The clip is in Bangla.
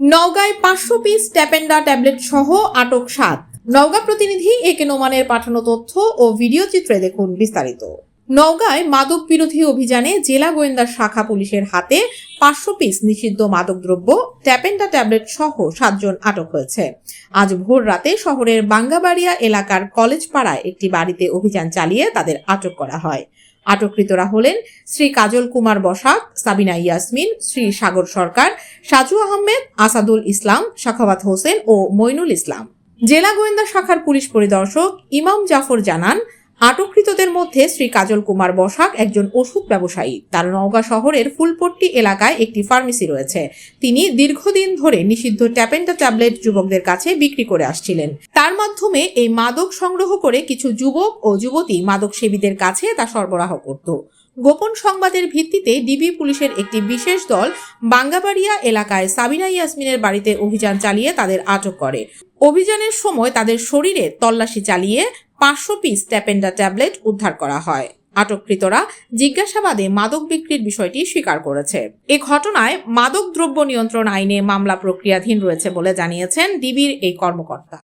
নওগাঁয় পাঁচশো পিস ট্যাপেন্ডা ট্যাবলেট সহ আটক সাত। নওগাঁ প্রতিনিধি এ কে নোমানের পাঠানো তথ্য ও ভিডিও চিত্রে দেখুন বিস্তারিত। নওগাঁয় মাদক বিরোধী অভিযানে জেলা গোয়েন্দা শাখা পুলিশের হাতে পাঁচশো পিস নিষিদ্ধ মাদকদ্রব্য ট্যাপেন্ডা ট্যাবলেট সহ সাতজন আটক হয়েছে। আজ ভোর রাতে শহরের বাঙ্গাবাড়িয়া এলাকার কলেজ পাড়ায় একটি বাড়িতে অভিযান চালিয়ে তাদের আটক করা হয়। আটককৃতরা হলেন শ্রী কাজল কুমার বসাক, সাবিনা ইয়াসমিন, শ্রী সাগর সরকার, সাজু আহমেদ, আসাদুল ইসলাম সাখাওয়াত হোসেন ও মইনুল ইসলাম। জেলা গোয়েন্দা শাখার পুলিশ পরিদর্শক ইমাম জাফর জানান আটককৃতদের মধ্যে শ্রী কাজল কুমার বসাক, একজন ওষুধ ব্যবসায়ী। তার নওগাঁ শহরের ফুলপট্টি এলাকায় একটি ফার্মেসি রয়েছে। তিনি দীর্ঘদিন ধরে নিষিদ্ধ ট্যাপেন্টা ট্যাবলেট যুবকদের কাছে বিক্রি করে আসছিলেন। তার মাধ্যমে এই মাদক সংগ্রহ করে কিছু যুবক ও যুবতী মাদক সেবীদের কাছে তা সরবরাহ করত। গোপন সংবাদের ভিত্তিতে ডিবি পুলিশের একটি বিশেষ দল বাঙ্গাবাড়িয়া এলাকায় সাবিনা ইয়াসমিনের বাড়িতে অভিযান চালিয়ে তাদের আটক করে। অভিযানের সময় তাদের শরীরে তল্লাশি চালিয়ে পাঁচশো পিস ট্যাপেন্ডা ট্যাবলেট উদ্ধার করা হয়। আটককৃতরা জিজ্ঞাসাবাদে মাদক বিক্রির বিষয়টি স্বীকার করেছে। এ ঘটনায় মাদক দ্রব্য নিয়ন্ত্রণ আইনে মামলা প্রক্রিয়াধীন রয়েছে বলে জানিয়েছেন ডিবির এই কর্মকর্তা।